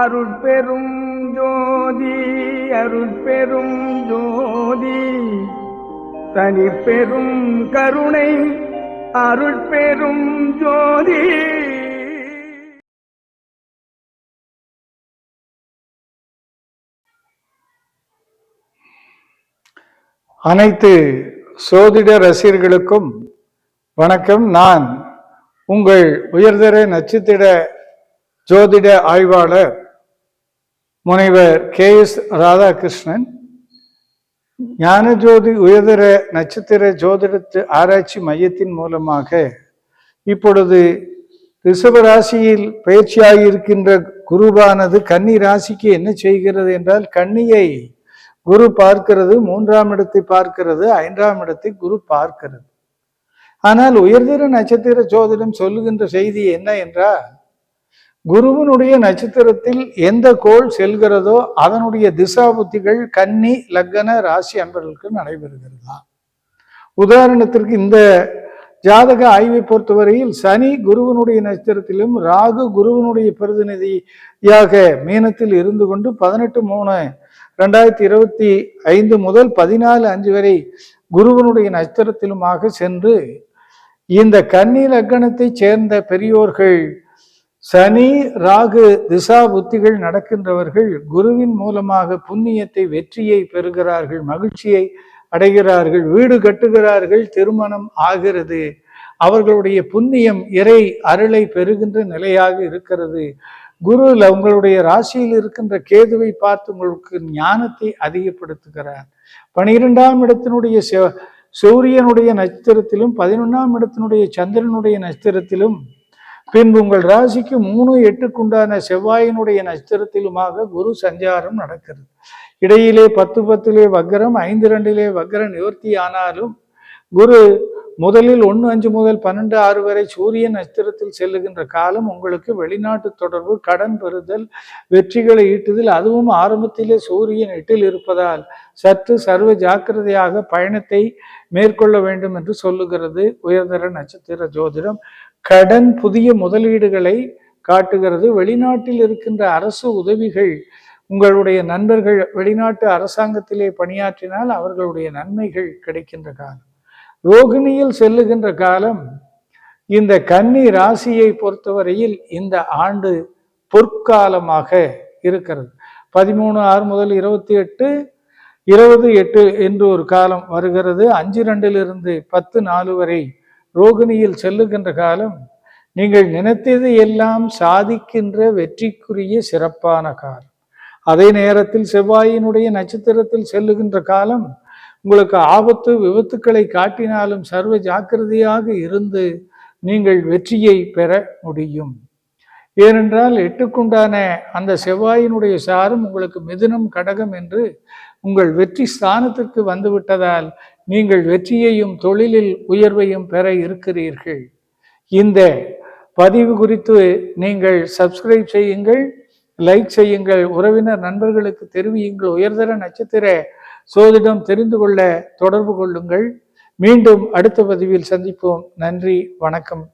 அருட்பெரும் ஜோதி அருட்பெரும் ஜோதி. தனி பெரும் கருணை அருட்பெரும் ஜோதி. அனைத்து சோதிட ரசிகர்களுக்கும் வணக்கம். நான் உங்கள் உயர்தர நட்சத்திர ஜோதிட ஆய்வாளர் முனைவர் கே எஸ் ராதாகிருஷ்ணன் ஞானஜோதி உயர்தர நட்சத்திர ஜோதிடத்து ஆராய்ச்சி மையத்தின் மூலமாக இப்பொழுது ரிஷபராசியில் பயிற்சியாகியிருக்கின்ற குருவானது கன்னி ராசிக்கு என்ன செய்கிறது என்றால் கன்னியை குரு பார்க்கிறது மூன்றாம் இடத்தை பார்க்கிறது ஐந்தாம் இடத்தை குரு பார்க்கிறது. ஆனால் உயர்திர நட்சத்திர ஜோதிடம் சொல்லுகின்ற செய்தி என்ன என்றால் குருவினுடைய நட்சத்திரத்தில் எந்த கோள் செல்கிறதோ அதனுடைய திசா புத்திகள் கன்னி லக்கன ராசி அன்பர்களுக்கு நடைபெறுகிறதா? உதாரணத்திற்கு இந்த ஜாதக ஆய்வை பொறுத்தவரையில் சனி குருவனுடைய நட்சத்திரத்திலும் ராகு குருவனுடைய பிரதிநிதியாக மீனத்தில் இருந்து கொண்டு பதினெட்டு மூணு ரெண்டாயிரத்தி இருபத்தி ஐந்து முதல் பதினாலு அஞ்சு வரை குருவனுடைய நட்சத்திரத்திலுமாக சென்று இந்த கன்னி லக்கணத்தைச் சேர்ந்த பெரியோர்கள் சனி ராகு திசா புத்திகள் நடக்கின்றவர்கள் குருவின் மூலமாக புண்ணியத்தை வெற்றியை பெறுகிறார்கள் மகிழ்ச்சியை அடைகிறார்கள் வீடு கட்டுகிறார்கள் திருமணம் ஆகிறது. அவர்களுடைய புண்ணியம் இறை அருளை பெறுகின்ற நிலையாக இருக்கிறது. குருவில் உங்களுடைய ராசியில் இருக்கின்ற கேதுவை பார்த்து உங்களுக்கு ஞானத்தை அதிகப்படுத்துகிறார். பனிரெண்டாம் இடத்தினுடைய சூரியனுடைய நட்சத்திரத்திலும் பதினொன்றாம் இடத்தினுடைய சந்திரனுடைய நட்சத்திரத்திலும் பின்பு உங்கள் ராசிக்கு மூணு எட்டுக்குண்டான செவ்வாயினுடைய நட்சத்திரத்திலுமாக குரு சஞ்சாரம் நடக்கிறது. இடையிலே பத்து பத்திலே வக்கரம் ஐந்து ரெண்டிலே வக்கர நிவர்த்தி ஆனாலும் குரு முதலில் ஒன்று அஞ்சு முதல் பன்னெண்டு ஆறு வரை சூரியன் நட்சத்திரத்தில் செல்லுகின்ற காலம் உங்களுக்கு வெளிநாட்டு தொடர்பு கடன் பெறுதல் வெற்றிகளை ஈட்டுதல் அதுவும் ஆரம்பத்திலே சூரியன் எட்டில் இருப்பதால் சற்று சர்வ ஜாக்கிரதையாக பயணத்தை மேற்கொள்ள வேண்டும் என்று சொல்லுகிறது உயர்தர நட்சத்திர ஜோதிடம். கடன் புதிய முதலீடுகளை காட்டுகிறது. வெளிநாட்டில் இருக்கின்ற அரசு உதவிகள் உங்களுடைய நண்பர்கள் வெளிநாட்டு அரசாங்கத்திலே பணியாற்றினால் அவர்களுடைய நன்மைகள் கிடைக்கின்ற காலம். ரோகிணியில் செல்லுகின்ற காலம் இந்த கன்னி ராசியை பொறுத்தவரையில் இந்த ஆண்டு பொற்காலமாக இருக்கிறது. பதிமூணு ஆறு முதல் இருபத்தி எட்டு இருபது எட்டு என்று ஒரு காலம் வருகிறது. அஞ்சு ரெண்டிலிருந்து பத்து நாலு வரை ரோகிணியில் செல்லுகின்ற காலம் நீங்கள் நினைத்தது எல்லாம் சாதிக்கின்ற வெற்றிக்குரிய சிறப்பான காலம். அதே நேரத்தில் செவ்வாயினுடைய நட்சத்திரத்தில் செல்லுகின்ற காலம் உங்களுக்கு ஆபத்து விபத்துக்களை காட்டினாலும் சர்வ ஜாக்கிரதையாக இருந்து நீங்கள் வெற்றியை பெற முடியும். ஏனென்றால் எட்டுக்குண்டான அந்த செவ்வாயினுடைய சாரும் உங்களுக்கு மிதுனம் கடகம் என்று உங்கள் வெற்றி ஸ்தானத்திற்கு வந்துவிட்டதால் நீங்கள் வெற்றியையும் தொழிலில் உயர்வையும் பெற இருக்கிறீர்கள். இந்த பதிவு குறித்து நீங்கள் சப்ஸ்கிரைப் செய்யுங்கள் லைக் செய்யுங்கள் உறவினர் நண்பர்களுக்கு தெரிவியுங்கள். உயர்தர நட்சத்திர சோதிடம் தெரிந்து கொள்ள தொடர்பு கொள்ளுங்கள். மீண்டும் அடுத்த பதிவில் சந்திப்போம். நன்றி வணக்கம்.